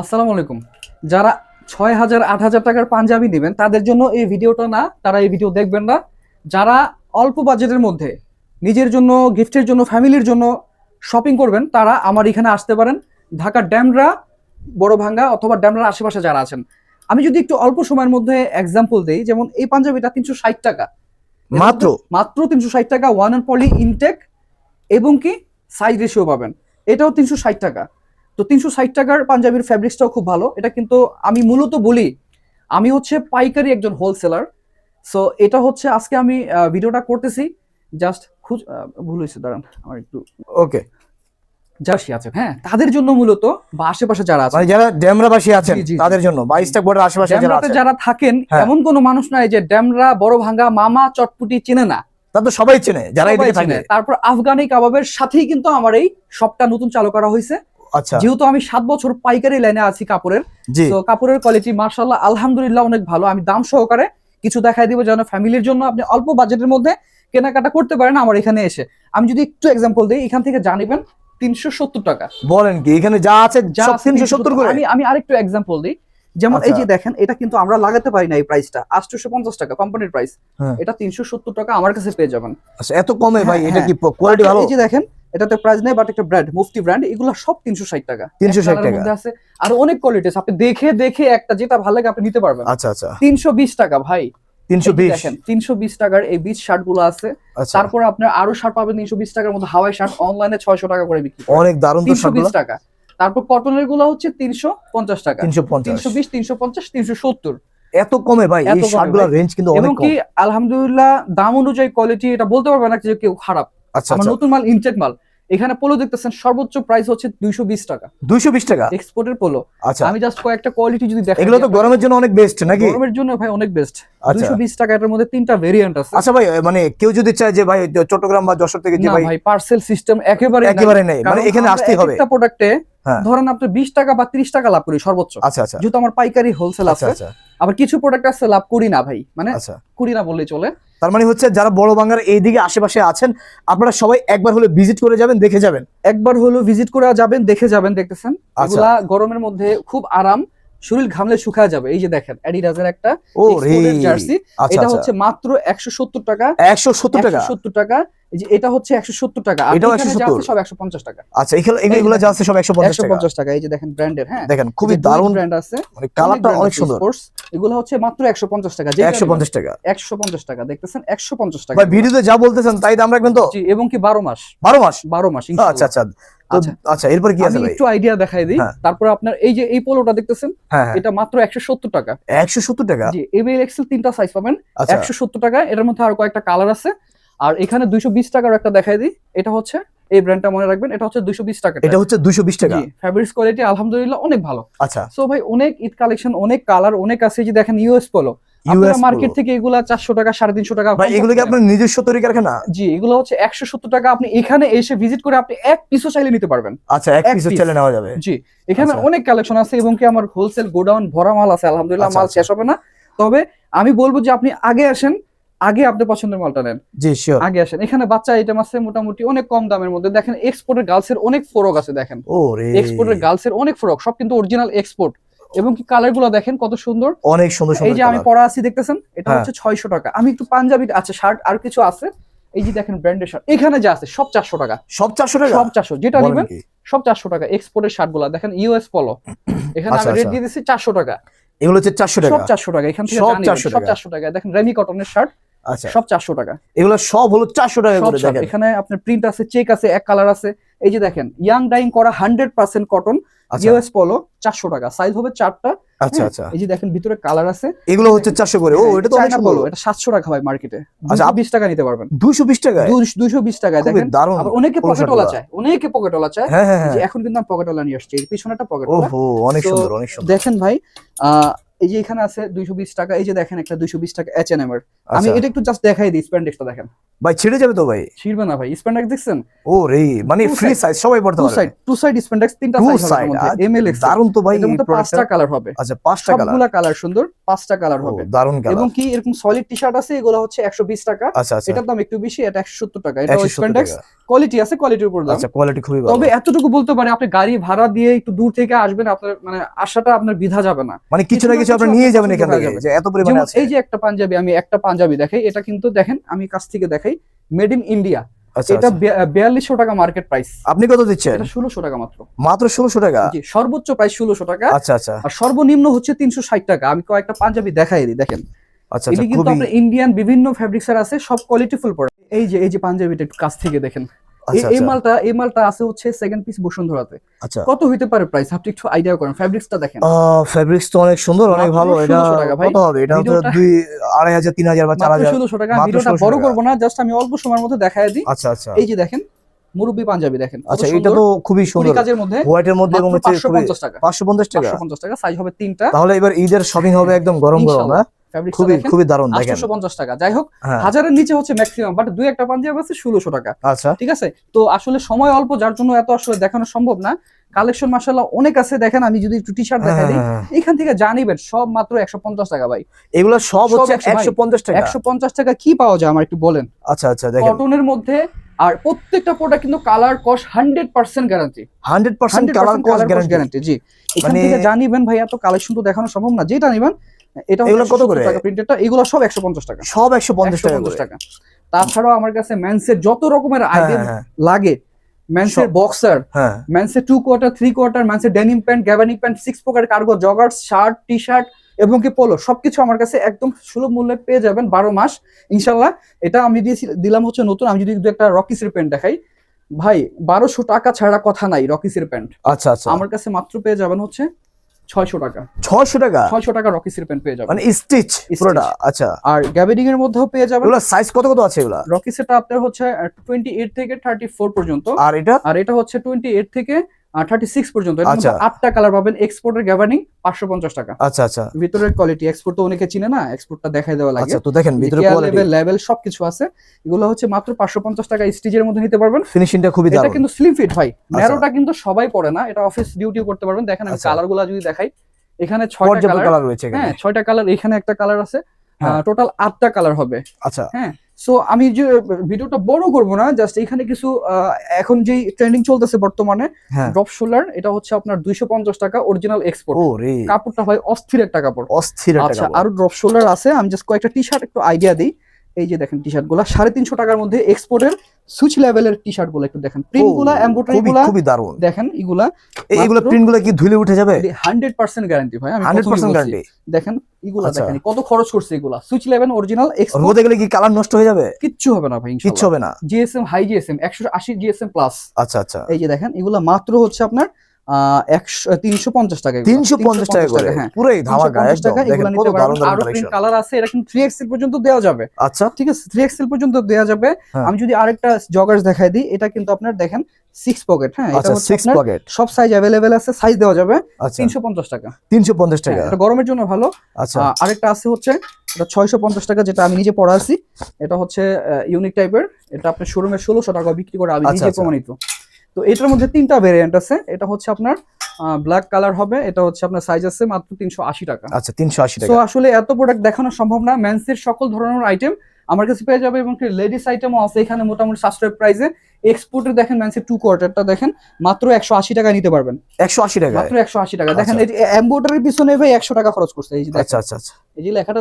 আসসালামু আলাইকুম। যারা ছয় হাজার আট হাজার টাকার পাঞ্জাবি নেবেন তাদের জন্য এই ভিডিওটা না তারা এই ভিডিও দেখবেন না। যারা অল্প বাজেটের মধ্যে নিজের জন্য গিফটের জন্য ফ্যামিলির জন্য শপিং করবেন তারা আমার এখানে আসতে পারেন। ঢাকার ড্যামরা বড় ভাঙ্গা অথবা ড্যামরার আশেপাশে যারা আছেন। আমি যদি একটু অল্প সময়ের মধ্যে এক্সাম্পল দিই যেমন এই পাঞ্জাবিটা তিনশো ষাট টাকা। মাত্র? মাত্র তিনশো ষাট টাকা ওয়ান অ্যান্ড পলি ইনটেক এবং কি সাইজ রেশিও পাবেন। এটাও তিনশো ষাট টাকা। তো তিনশো ষাট টাকার পাঞ্জাবির ফ্যাব্রিক্সটাও খুব ভালো। এটা কিন্তু আমি মূলত বলি আমি হচ্ছে পাইকারি একজন হোলসেলার সো এটা হচ্ছে আজকে আমি ভিডিওটা করতেছি। জাস্ট খুঁজ ভুল হয়েছে দাঁড়ান আমার একটু ওকে আছেন হ্যাঁ তাদের জন্য মূলত বা আশেপাশে যারা আছে। মানে যারা ড্যামরাবাসী আছেন। তাদের জন্য বাইশটা বোর্ডের আশেপাশে যারা আছেন যারা থাকেন হ্যাঁ। এমন কোনো মানুষ নাই যে ড্যামরা বড় ভাঙ্গা মামা চটপুটি চেনে না। তা তো সবাই চেনে যারা এদিকে থাকে। তারপর আফগানি কাবাবের সাথেই কিন্তু আমার এই শপটা নতুন চালু করা হয়েছে। আচ্ছা। যেহেতু আমি সাত বছর পাইকারি লাইনে আছি কাপড়ের তো কাপড়ের কোয়ালিটি মার্শাল্লাহ আলহামদুলিল্লাহ অনেক ভালো। আমি দাম সহকারে কিছু দেখাই দিব যেন ফ্যামিলির জন্য আপনি অল্প বাজেটের মধ্যে কেনাকাটা করতে পারেন আমার এখানে এসে। আমি যদি একটু এক্সাম্পল দিই এখান থেকে জানিবেন তিনশো সত্তর টাকা। বলেন কি এখানে যা আছে যা তিনশো সত্তর করে? আমি আমি আরেকটু এক্সাম্পল দিই। যেমন এই আচ্ছা। যে দেখেন এটা কিন্তু আমরা লাগাতে পারি না এই প্রাইসটা আটশোশো পঞ্চাশ টাকা কোম্পানির প্রাইস হ্যাঁ। এটা তিনশো সত্তর টাকা আমার কাছে পেয়ে যাবেন। আচ্ছা, এত কমে ভাই হ্যাঁ, এটা হ্যাঁ। কি কোয়ালিটি ভালো? এই যে দেখেন এটাতে প্রাইস নেই বাট একটা ব্র্যান্ড মুফতি ব্র্যান্ড এগুলো সব তিনশো ষাট টাকা। 360 এক কালারের টাকা। আছে আর অনেক কোয়ালিটি আছে আপনি দেখে দেখে একটা যেটা ভালো লাগে আপনি নিতে পারবেন। আচ্ছা আচ্ছা। তিনশো বিশ টাকা ভাই। তিনশো বিশ। তিনশো বিশ টাকার এই বিচ শার্টগুলো আছে। আচ্ছা। তারপর আপনার আরও শার্ট পাবেন তিনশো বিশ টাকার মধ্যে হাওয়াই শার্ট অনলাইনে ছয়শো টাকা করে বিক্রি অনেক দারুণ তিনশো বিশ টাকা। তারপর কটনেরগুলো হচ্ছে তিনশো পঞ্চাশ টাকা। তিনশো পঞ্চাশ। তিনশো বিশ তিনশো পঞ্চাশ তিনশো সত্তর। এত কমে ভাই এই শার্টগুলোর রেঞ্জ কিন্তু অনেক কম। আলহামদুলিল্লাহ দাম অনুযায়ী কোয়ালিটি এটা বলতে পারবে না যে কেউ খারাপ। আমার আচ্ছা। নতুন মাল ইনটেক মাল। এখানে পোলো দেখতেছেন সর্বোচ্চ প্রাইস হচ্ছে দুইশো বিশ টাকা। দুইশো বিশ টাকা? এক্সপোর্টের পোলো। আচ্ছা। আমি জাস্ট কয়েকটা কোয়ালিটি যদি দেখেন এগুলো তো গরমের জন্য অনেক বেস্ট নাকি? গরমের জন্য ভাই অনেক বেস্ট আচ্ছা। দুইশো বিশ টাকা এটার মধ্যে তিনটা ভেরিয়েন্ট আছে। আচ্ছা ভাই মানে কেউ যদি চায় যে ভাই চট্টগ্রাম বা যশোর থেকে যে ভাই ভাই পার্সেল সিস্টেম একেবারে একেবারে নেই। মানে এখানে আসতেই হবে। একটা প্রোডাক্টে হ্যাঁ। ধরেন আপনি বিশ টাকা বা ত্রিশ টাকা লাভ করি সর্বোচ্চ। আচ্ছা আচ্ছা। যেহেতু আমার পাইকারি হোলসেল আচ্ছা আছে। আচ্ছা। আবার কিছু প্রোডাক্ট আছে লাভ করি না ভাই। মানে আচ্ছা। করি না বললেই চলে। তার মানে হচ্ছে যারা বড় বাংলার এইদিকে আশেপাশে আছেন আপনারা সবাই একবার হলে ভিজিট করে যাবেন দেখে যাবেন। একবার হলো ভিজিট করে যাবেন দেখে যাবেন দেখতেছেন? আচ্ছা। এগুলা গরমের মধ্যে খুব আরাম শরীর ঘামলে শুকায় যাবে। এই যে দেখেন অ্যাডিডাসের একটা জার্সি আচ্ছা এটা আচ্ছা। হচ্ছে মাত্র একশো সত্তর টাকা। একশো সত্তর টাকা? একশো সত্তর টাকা। এই যে এটা হচ্ছে একশো সত্তর টাকা। আর এটাও এখানে 170 সব একশো পঞ্চাশ টাকা। আচ্ছা এগুলো এই এগুলো যা আছে সব একশো পঞ্চাশ একশো টাকা পঞ্চাশ টাকা। এই যে দেখেন ব্র্যান্ডের হ্যাঁ? দেখেন খুবই দারুণ ব্র্যান্ড আছে। মানে কালারটা অনেক সুন্দর। এগুলো হচ্ছে মাত্র একশো পঞ্চাশ টাকা একশো পঞ্চাশ টাকা। একশো পঞ্চাশ টাকা দেখতেছেন একশো পঞ্চাশ টাকা। ভিডিওতে যা বলতেছেন তাই দাম রাখবেন তো? এবং কি বারো মাস? বারো মাস? বারো মাস আচ্ছা আচ্ছা। আচ্ছা। আচ্ছা এরপরে কি আছে একটু আইডিয়া দেখাই দিই। হ্যাঁ। তারপর আপনার এই যে এই পোলোটা দেখতেছেন হ্যাঁ হ্যাঁ। এটা মাত্র একশো সত্তর টাকা। একশো সত্তর টাকা? জি এবিএল এক্সেল তিনটা সাইজ পাবেন। আচ্ছা। একশো সত্তর টাকা এটার মধ্যে আরও কয়েকটা কালার আছে। আর এখানে দুইশো বিশ টাকার একটা দেখাই দিই। এটা হচ্ছে এই ব্র্যান্ডটা মনে রাখবেন এটা হচ্ছে দুইশো বিশ টাকা এটা হচ্ছে দুইশো বিশ টাকা। জি ফ্যাব্রিক্স কোয়ালিটি আলহামদুলিল্লাহ অনেক ভালো। আচ্ছা। সো ভাই অনেক ঈদ কালেকশন অনেক কালার অনেক আছে যে দেখেন ইউএস পোলো ইউএস আপনারা মার্কেট থেকে এগুলা চারশো টাকা সাড়ে তিনশো টাকা ভাই এগুলো কি আপনার নিজস্ব তৈরি কারখানা? জি এগুলো হচ্ছে একশো সত্তর টাকা আপনি এখানে এসে ভিজিট করে আপনি এক পিসও চাইলে নিতে পারবেন। আচ্ছা এক piece। চাইলে নেওয়া যাবে। জি এখানে আচ্ছা। অনেক কালেকশন আছে এবং কি আমার হোলসেল গোডাউন ভরা মাল আছে আলহামদুলিল্লাহ আচ্ছা, মাল আচ্ছা। শেষ হবে না। তবে আমি বলব যে আপনি আগে আসেন আগে আপনি পছন্দের মালটা নেন। জি শিওর আগে আসেন। এখানে বাচ্চা আইটেম আছে মোটামুটি অনেক কম দামের মধ্যে। দেখেন এক্সপোর্টের গার্লসের অনেক ফরক আছে দেখেন। এক্সপোর্টের গার্লসের অনেক ফরক সব কিন্তু অরিজিনাল এক্সপোর্ট এবং কি কালারগুলো দেখেন কত সুন্দর? অনেক সুন্দর এই যে আমি। পরা আছি দেখতেছেন? এটা হ্যাঁ। হচ্ছে ছয়শো টাকা। আমি একটু পাঞ্জাবি আছে শার্ট আর কিছু আছে। এই যে দেখেন ব্র্যান্ডের শার্ট এখানে যা আছে সব চারশো টাকা। সব চারশো টাকা? সব চারশো। যেটা নেবেন সব চারশো টাকা এক্সপোর্টের শার্টগুলা। দেখেন ইউএস পলো এখানে আচ্ছা, আমি রেট আচ্ছা। দিয়ে দিচ্ছি চারশো টাকা। এগুলো হচ্ছে চারশো সব টাকা। চারশো টাকা। এখান থেকে সব যা 400 চারশো টাকা। দেখেন রেমি কটনের শার্ট আচ্ছা। সব চারশো টাকা। এগুলো সব হলো চারশো টাকা করে দেখেন। এখানে আপনার প্রিন্ট আছে চেক আছে এক কালার আছে। এই যে দেখেন ইয়াং ডাইং করা hundred percent cotton US polo চারশো টাকা। সাইজ হবে চারটা। আচ্ছা হ্যাঁ, আচ্ছা। এই যে দেখেন ভিতরে কালার আছে। এগুলো হচ্ছে চারশো করে। ও হ্যাঁ, এটা তো অনেক পলো এটা সাতশো টাকা ভাই মার্কেটে আচ্ছা, দুশো বিশ টাকা নিতে পারবেন। দুইশো বিশ টাকায়? দুইশো বিশ টাকায় দেখেন। দারুণ। অনেকে পলো পকেটওয়ালা চায় অনেকে পকেটওয়ালা চায়। হ্যাঁ হ্যাঁ হ্যাঁ। এখন কিন্তু আমি পকেটওয়ালা নিয়ে আসছি পিছনে একটা ওহো অনেক সুন্দর অনেক সুন্দর। দেখেন ভাই আহ, এই যে এখানে আছে দুইশো বিশ টাকা এই যে দেখেন একটা দুইশো বিশ টাকা এইচ এন এম এর। আমি আচ্ছা। এটা একটু জাস্ট দেখাই দিই স্প্যান্ডেক্সটা দেখেন। ভাই ছিঁড়ে যাবে তো ভাই? ছিড়বে না ভাই স্প্যান্ডেক্স দেখছেন? ও রে মানে ফ্রি সাইজ সবাই পড়তে two side two side spandex তিনটা সাইজ হবে side, মধ্যে আর এমএল এক্স দারুণ তো ভাই মধ্যে পাঁচটা কালার হবে। আচ্ছা পাঁচটা কালার সবগুলা কালার সুন্দর পাঁচটা কালার হবে। দারুণ কালার এবং কি এরকম সলিড টি শার্ট আছে এগুলো হচ্ছে একশো বিশ টাকা। আচ্ছা আচ্ছা। এটার দাম একটু বেশি এটা একশো সত্তর টাকা। এটা 170 স্প্যান্ডেক্স কোয়ালিটি আছে কোয়ালিটির উপর দাম। আচ্ছা কোয়ালিটি খুবই ভালো। তবে এতটুকু বলতে পারি আপনি গাড়ি ভাড়া দিয়ে একটু দূর থেকে আসবেন আপনার মানে আশাটা আপনার বিধা যাবে না। মানে কিছু না কিছু আপনি নিয়ে যাবেন এখান থেকে। যে এত পরিমাণে আছে। এই যে একটা পাঞ্জাবি আমি একটা পাঞ্জাবি দেখাই এটা কিন্তু দেখেন আমি কাছ থেকে দেখাই মেড ইন ইন্ডিয়া এটা আচ্ছা। বিয়াল্লিশশো টাকা মার্কেট প্রাইস আপনি কত দিচ্ছেন? এটা ষোলোশো টাকা মাত্র। মাত্র ষোলোশো টাকা? সর্বোচ্চ প্রাইস ষোলোশো টাকা। আচ্ছা আচ্ছা। আর সর্বনিম্ন হচ্ছে তিনশো ষাট টাকা। আমি কয়েকটা পাঞ্জাবি দেখাই দিই দেখেন। আচ্ছা এটি আচ্ছা কিন্তু আপনার ইন্ডিয়ান বিভিন্ন ফ্যাব্রিক্স এর আছে সব কোয়ালিটি ফুল প্রোডাক্ট এই যে এই যে পাঞ্জাবিটা একটু কাছ থেকে দেখেন। এই- আচ্ছা এই আচ্ছা। মালটা এই মালটা আছে হচ্ছে সেকেন্ড পিস বসুন্ধরাতে। আচ্ছা। কত হইতে পারে প্রাইস আপনি একটু আইডিয়া করেন ফ্যাব্রিক্সটা দেখেন। ফেব্রিক্স তো অনেক সুন্দর অনেক ভালো। এটা 1600 টাকা ভাই। কত হবে? এটা হচ্ছে ভিডিওটা- দুই আড়াই হাজার তিন হাজার বা চার হাজার। ষোলোশো টাকা। ভিডিওটা বড়। করব না জাস্ট আমি অল্প সময়ের মধ্যে দেখায় দিই। আচ্ছা আচ্ছা। এই যে দেখেন মুরব্বি পাঞ্জাবি দেখেন আচ্ছা এটা তো খুবই সুন্দর। কাজের মধ্যে হোয়াইটের মধ্যে এবং হচ্ছে পাঁচশো খুবই পঞ্চাশ টাকা। পাঁচশো পঞ্চাশ টাকা? পাঁচশো পঞ্চাশ টাকা সাইজ হবে তিনটা। তাহলে এবার ঈদের শপিং হবে একদম গরম গরম ইনশাআল্লাহ। খুবই খুবই দারুণ দেখেন। টাকা। যাই হোক হ্যাঁ। হাজারের নিচে হচ্ছে ম্যাক্সিমাম বাট দুই একটা পাঞ্জাবি আছে ষোলোশো টাকা। আচ্ছা। ঠিক আছে? তো আসলে সময় অল্প যার জন্য এত আসলে দেখানো সম্ভব না। কালেকশন মাসাল্লাহ অনেক আছে দেখেন আমি যদি একটু টি শার্ট হ্যাঁ, দেখাই দিই। হ্যাঁ। এখান থেকে জানিবেন সব মাত্র একশো পঞ্চাশ টাকা ভাই। এগুলো সব হচ্ছে একশো পঞ্চাশ টাকা। একশো পঞ্চাশ টাকা কি পাওয়া যায় আমার একটু বলেন? আচ্ছা আচ্ছা দেখেন। কটনের মধ্যে আর প্রত্যেকটা প্রোডাক্ট কিন্তু কালার কস hundred percent guarantee hundred percent colour কস গ্যারান্টি জি। এখান মানে- থেকে জানিবেন ভাই এত কালেকশন তো দেখানো সম্ভব না। যেটা নিবেন এটা এগুলো কত করে? প্রিন্টেডটা এগুলো সব একশো পঞ্চাশ টাকা। সব টাকা 150 টাকা। তাছাড়াও আমার কাছে যত রকমের হ্যাঁ, আইটেম হ্যাঁ, লাগে boxer two quarter three quarter denim pant pant six cargo joggers shirt T shirt এবং কি পোলো সবকিছু আমার কাছে একদম সুলভ মূল্যে পেয়ে যাবেন বারো মাস। ইনশাল্লাহ এটা আমি দিয়েছি দিলাম হচ্ছে নতুন। আমি যদি দু একটা রকিসের প্যান্ট দেখাই ভাই বারোশো টাকা ছাড়া কথা নাই রকিসের প্যান্ট আচ্ছা আচ্ছা। আমার কাছে মাত্র পেয়ে যাবেন হচ্ছে ছয়শো টাকা। ছয়শো টাকা? ছয়শো টাকা রকিসের প্যান্ট পেয়ে যাবেন। মানে স্টিচ পুরোটা? আচ্ছা। আর গ্যাবেডিং এর মধ্যেও পেয়ে যাবেন। এগুলো সাইজ কত কত আছে এগুলা? রকিসেটা আপনার হচ্ছে টোয়েন্টি এইট থেকে থার্টি ফোর পর্যন্ত। আর এটা? আর এটা হচ্ছে টোয়েন্টি এইট থেকে থার্টি সিক্স পর্যন্ত। আচ্ছা। আটটা কালার পাবেন। এক্সপোর্টের গ্যাবার্নিং পাঁচশো পঞ্চাশ টাকা। আচ্ছা আচ্ছা। ভিতরের কোয়ালিটি এক্সপোর্ট তো অনেকে চিনে না এক্সপোর্টটা দেখাই দেওয়া লাগে। আচ্ছা তো দেখেন ভিতরে লেভেল লেভেল সবকিছু আছে। এগুলো হচ্ছে মাত্র পাঁচশো পঞ্চাশ টাকা স্টিজের মধ্যে নিতে পারবেন। ফিনিশিংটা খুবই এটা কিন্তু স্লিম ফিট ভাই। ন্যারোটা কিন্তু সবাই পরে না। এটা অফিস ডিউটিও করতে পারবেন। দেখেন আমি আচ্ছা। কালারগুলা যদি দেখাই এখানে ছয়টা কালার রয়েছে হ্যাঁ ছয়টা কালার এখানে একটা কালার আছে। হ্যাঁ। টোটাল আটটা কালার হবে। আচ্ছা। হ্যাঁ সো আমি যে ভিডিওটা বড় করব না জাস্ট এখানে কিছু এখন যেই ট্রেন্ডিং চলতেছে বর্তমানে হ্যাঁ। ড্রপ শোল্ডার এটা হচ্ছে আপনার দুইশো পঞ্চাশ টাকা অরিজিনাল এক্সপোর্ট কাপড়টা হয় অস্থির একটা কাপড়। অস্থির আচ্ছা আর ড্রপ শোল্ডার আছে আমি জাস্ট কয়েকটা টি শার্ট একটু আইডিয়া দিই। এই যে দেখেন টি শার্টগুলা সাড়ে তিনশো টাকার মধ্যে এক্সপোর্টের সুইচ লেভেলের টি শার্টগুলো একটু দেখেন। প্রিন্টগুলা এমব্রয়ডারি খুবই গুলা খুবই দারুণ। দেখেন এগুলা। এইগুলা প্রিন্টগুলো কি ধুলে উঠে যাবে? হান্ড্রেড পার্সেন্ট গ্যারান্টি ভাই আমি হান্ড্রেড প্রথমেই পার্সেন্ট বলছি। গ্যারান্টি দেখেন এগুলা আচ্ছা। দেখেন কত খরচ করছে এগুলা। সুইচ লেভেল অরিজিনাল রোদে গেলে কি কালার নষ্ট হয়ে যাবে? কিচ্ছু হবে না ভাই কিচ্ছু হবে না। জিএসএম হাই জিএসএম একশো আশি জিএসএম প্লাস আচ্ছা আচ্ছা। এই যে দেখেন এগুলা মাত্র হচ্ছে আপনার তিনশো পঞ্চাশ টাকা তিনশো পঞ্চাশ টাকা করে। হ্যাঁ। পুরোই ধামাকা টাকা দেখেন নিতে পারবেন আরও প্রিন্ট কালার আছে এটা কিন্তু থ্রি এক্সেল পর্যন্ত দেওয়া যাবে। আচ্ছা। ঠিক আছে থ্রি এক্সেল পর্যন্ত দেওয়া যাবে। হ্যাঁ। আমি যদি আরেকটা জগার্স দেখাই দিই এটা কিন্তু আপনার দেখেন সিক্স পকেট হ্যাঁ। এটা আচ্ছা সিক্স পকেট সব সাইজ অ্যাভেলেবেল আছে সাইজ দেওয়া যাবে আচ্ছা। তিনশো পঞ্চাশ টাকা। তিনশো পঞ্চাশ টাকা। হ্যাঁ, এটা গরমের জন্য ভালো। আচ্ছা। আরেকটা আছে হচ্ছে এটা ছয়শো পঞ্চাশ টাকা যেটা আমি নিজে পড়া আছি। এটা হচ্ছে ইউনিক টাইপের এটা আপনার শোরুমে ষোলোশো টাকা বিক্রি করে আমি নিজে। প্রমাণিত। তো এটার মধ্যে তিনটা ভেরিয়েন্ট আছে। এটা হচ্ছে আপনার ব্ল্যাক কালার হবে এটা হচ্ছে আপনার সাইজ আছে মাত্র তিনশো আশি টাকা। আচ্ছা তিনশো আশি টাকা। আসলে এত প্রোডাক্ট দেখানো সম্ভব না। মেন্সের সকল ধরনের আইটেম আমার কাছে পেয়ে যাবে এবং লেডিস আইটেমও আছে এখানে মোটামুটি সাশ্রয় প্রাইসে এক্সপোর্টের দেখেন মেন্সের টু কোয়ার্টারটা দেখেন মাত্র একশো আশি টাকা নিতে পারবেন। একশো আশি টাকা মাত্র একশো আশি টাকা। দেখেন আচ্ছা। এম্বোটারির পিছনে ভাই একশো টাকা খরচ করছে এই যে আচ্ছা আচ্ছা আচ্ছা। এই যে লেখাটা